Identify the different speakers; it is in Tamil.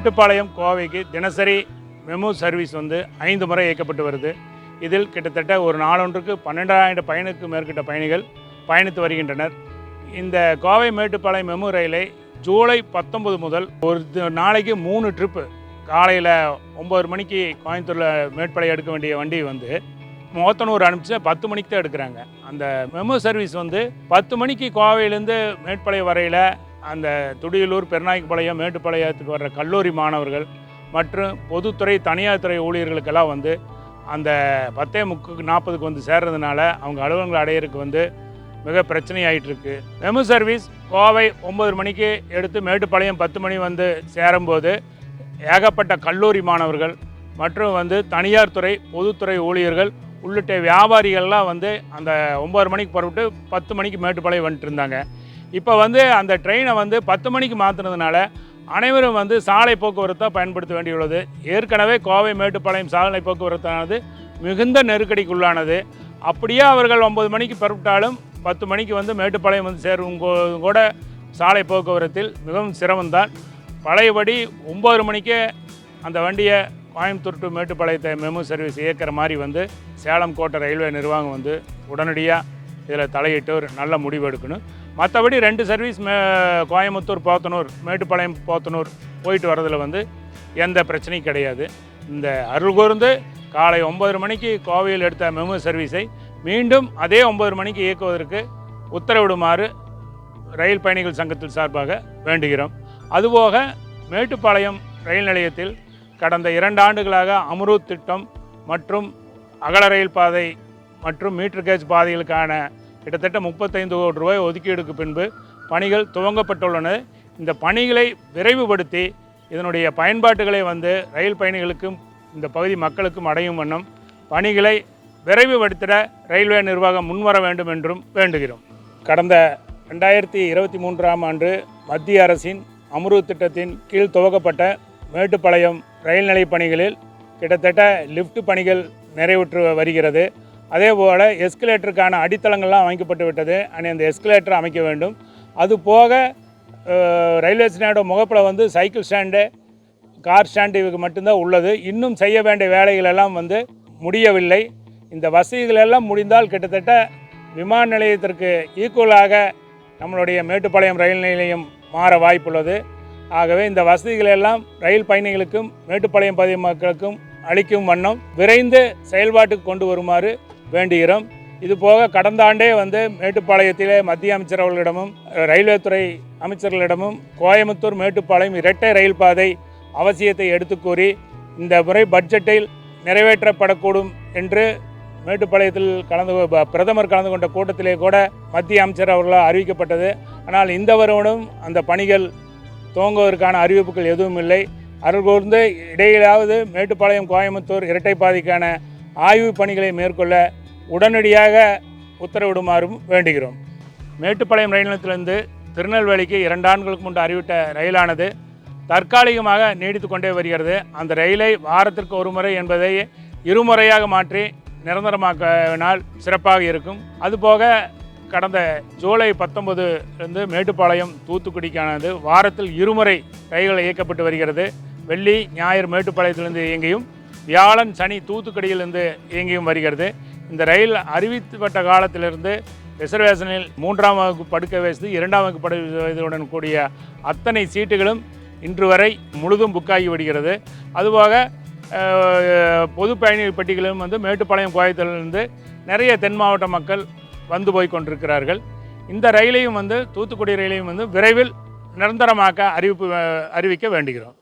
Speaker 1: மேட்டுப்பாளையம் கோவைக்கு தினசரி மெமு சர்வீஸ் வந்து ஐந்து முறை இயக்கப்பட்டு வருது. இதில் கிட்டத்தட்ட ஒரு நாளொன்றுக்கு பன்னெண்டாயிரம் பயணிக்கு மேற்கிட்ட பயணிகள் பயணித்து வருகின்றனர். இந்த கோவை மேட்டுப்பாளையம் மெமு ரயிலை ஜூலை பத்தொன்பது முதல் ஒரு நாளைக்கு மூணு ட்ரிப்பு காலையில் ஒம்பது மணிக்கு கோயம்புத்தூரில் மேட்டுப்பாளையம் எடுக்க வேண்டிய வண்டி வந்து மோத்தனூர் அனுப்பிச்சு பத்து மணிக்கு தான் எடுக்கிறாங்க. அந்த மெமு சர்வீஸ் வந்து பத்து மணிக்கு கோவையிலேருந்து மேட்டுப்பாளையம் வரையில் அந்த துடியலூர் பெருநாய்க்குப்பாளையம் மேட்டுப்பாளையத்துக்கு வர்ற கல்லூரி மாணவர்கள் மற்றும் பொதுத்துறை தனியார் துறை ஊழியர்களுக்கெல்லாம் வந்து அந்த பத்தே முக்கு நாற்பதுக்கு வந்து சேர்றதுனால அவங்க அலுவலகங்கள் அடையிறதுக்கு வந்து மிக பிரச்சனையாயிட்டு இருக்கு. மெமு சர்வீஸ் கோவை ஒம்பது மணிக்கு எடுத்து மேட்டுப்பாளையம் பத்து மணி வந்து சேரும்போது ஏகப்பட்ட கல்லூரி மாணவர்கள் மற்றும் வந்து தனியார் துறை பொதுத்துறை ஊழியர்கள் உள்ளிட்ட வியாபாரிகள்லாம் வந்து அந்த ஒம்பது மணிக்கு புறப்பட்டு பத்து மணிக்கு மேட்டுப்பாளையம் வந்துட்டு இருந்தாங்க. இப்போ வந்து அந்த ட்ரெயினை வந்து பத்து மணிக்கு மாற்றினதுனால அனைவரும் வந்து சாலை போக்குவரத்தை பயன்படுத்த வேண்டியுள்ளது. ஏற்கனவே கோவை மேட்டுப்பாளையம் சாலை போக்குவரத்தானது மிகுந்த நெருக்கடிக்குள்ளானது. அப்படியே அவர்கள் ஒம்பது மணிக்கு புறப்பட்டாலும் பத்து மணிக்கு வந்து மேட்டுப்பாளையம் வந்து சேரும் கூட சாலை போக்குவரத்தில் மிகவும் சிரமம்தான். பழையபடி ஒம்பது மணிக்கே அந்த வண்டியை கோயம்புத்தூர் டு மேட்டுப்பாளையத்தை மெமு சர்வீஸ் இயக்கிற மாதிரி வந்து சேலம் கோட்டை ரயில்வே நிர்வாகம் வந்து உடனடியாக இதில் தலையிட்டு ஒரு நல்ல முடிவு எடுக்கணும். மற்றபடி ரெண்டு சர்வீஸ் மே கோயம்புத்தூர் போத்தனூர் மேட்டுப்பாளையம் போத்தனூர் போயிட்டு வரதில் வந்து எந்த பிரச்சனையும் கிடையாது. இந்த அருள் கூர்ந்து காலை ஒம்பது மணிக்கு கோவையில் எடுத்த மெமு சர்வீஸை மீண்டும் அதே ஒம்பது மணிக்கு இயக்குவதற்கு உத்தரவிடுமாறு ரயில் பயணிகள் சங்கத்தில் சார்பாக வேண்டுகிறோம். அதுபோக மேட்டுப்பாளையம் ரயில் நிலையத்தில் கடந்த இரண்டு ஆண்டுகளாக அமருத் திட்டம் மற்றும் அகல ரயில் பாதை மற்றும் மீட்டர் கேஜ் பாதைகளுக்கான கிட்டத்தட்ட முப்பத்தைந்து கோடி ரூபாய் ஒதுக்கீடுக்கு பின்பு பணிகள் துவங்கப்பட்டுள்ளன. இந்த பணிகளை விரைவுபடுத்தி இதனுடைய பயன்பாட்டுகளை வந்து ரயில் பயணிகளுக்கும் இந்த பகுதி மக்களுக்கும் அடையும் வண்ணம் பணிகளை விரைவுபடுத்திட ரயில்வே நிர்வாகம் முன்வர வேண்டும் என்றும் வேண்டுகிறோம். கடந்த ரெண்டாயிரத்தி இருபத்தி மூன்றாம் ஆண்டு மத்திய அரசின் அம்ருத் திட்டத்தின் கீழ் துவக்கப்பட்ட மேட்டுப்பாளையம் ரயில் நிலைய பணிகளில் கிட்டத்தட்ட லிஃப்ட் பணிகள் நிறைவுற்று வருகிறது. அதே போல் எஸ்கலேட்டருக்கான அடித்தளங்கள்லாம் அமைக்கப்பட்டு விட்டது. அண்ட் அந்த எஸ்கலேட்டர் அமைக்க வேண்டும். அது போக ரயில்வே ஸ்டாண்டோட முகப்பில் வந்து சைக்கிள் ஸ்டாண்டு கார் ஸ்டாண்டு இதுக்கு மட்டும்தான் உள்ளது. இன்னும் செய்ய வேண்டிய வேலைகள் எல்லாம் வந்து முடியவில்லை. இந்த வசதிகள் எல்லாம் முடிந்தால் கிட்டத்தட்ட விமான நிலையத்திற்கு ஈக்குவலாக நம்மளுடைய மேட்டுப்பாளையம் ரயில் நிலையம் மாற வாய்ப்புள்ளது. ஆகவே இந்த வசதிகள் எல்லாம் ரயில் பயணிகளுக்கும் மேட்டுப்பாளையம் பகுதி மக்களுக்கும் அளிக்கும் வண்ணம் விரைந்து செயல்பாட்டுக்கு கொண்டு வருமாறு வேண்டுகிறோம். இது போக கடந்த ஆண்டே வந்து மேட்டுப்பாளையத்திலே மத்திய அமைச்சர் அவர்களிடமும் ரயில்வே துறை அமைச்சர்களிடமும் கோயம்புத்தூர் மேட்டுப்பாளையம் இரட்டை ரயில் பாதை அவசியத்தை எடுத்து கூறி இந்த முறை பட்ஜெட்டில் நிறைவேற்றப்படக்கூடும் என்று மேட்டுப்பாளையத்தில் கலந்து பிரதமர் கலந்து கொண்ட கூட்டத்திலே கூட மத்திய அமைச்சர் அவர்களால் அறிவிக்கப்பட்டது. ஆனால் இந்த வருடம் அந்த பணிகள் துவங்குவதற்கான அறிவிப்புகள் எதுவும் இல்லை. அருள்கூர்ந்து இடையிலாவது மேட்டுப்பாளையம் கோயம்புத்தூர் இரட்டை பாதைக்கான ஆய்வுப் பணிகளை மேற்கொள்ள உடனடியாக உத்தரவிடுமாறும் வேண்டுகிறோம். மேட்டுப்பாளையம் ரயில் நிலையத்திலிருந்து திருநெல்வேலிக்கு இரண்டு ஆண்டுகளுக்கு முன்பு அறிவித்த ரயிலானது தற்காலிகமாக நீடித்து கொண்டே வருகிறது. அந்த ரயிலை வாரத்திற்கு ஒரு முறை என்பதை இருமுறையாக மாற்றி நிரந்தரமாக்கினால் சிறப்பாக இருக்கும். அதுபோக கடந்த ஜூலை பத்தொன்பதுலேருந்து மேட்டுப்பாளையம் தூத்துக்குடிக்கானது வாரத்தில் இருமுறை ரயில்கள் இயக்கப்பட்டு வருகிறது. வெள்ளி ஞாயிறு மேட்டுப்பாளையத்திலிருந்து இயங்கியும் வியாழன் சனி தூத்துக்குடியிலிருந்து இயங்கியும் வருகிறது. இந்த ரயில் அறிவிக்கப்பட்ட காலத்திலிருந்து ரிசர்வேஷனில் மூன்றாம் வகுப்பு படுக்கை வயசு இரண்டாம் வகுப்பு படுக்கை வயதுடன் கூடிய அத்தனை சீட்டுகளும் இன்று வரை முழுதும் புக்காகி விடுகிறது. அதுபோக பொது பயணிகள் பெட்டிகளும் வந்து மேட்டுப்பாளையம் கோயத்திலிருந்து நிறைய தென் மாவட்ட மக்கள் வந்து போய் கொண்டிருக்கிறார்கள். இந்த ரயிலையும் வந்து தூத்துக்குடி ரயிலையும் வந்து விரைவில் நிரந்தரமாக்க அறிவிப்பு அறிவிக்க வேண்டுகிறோம்.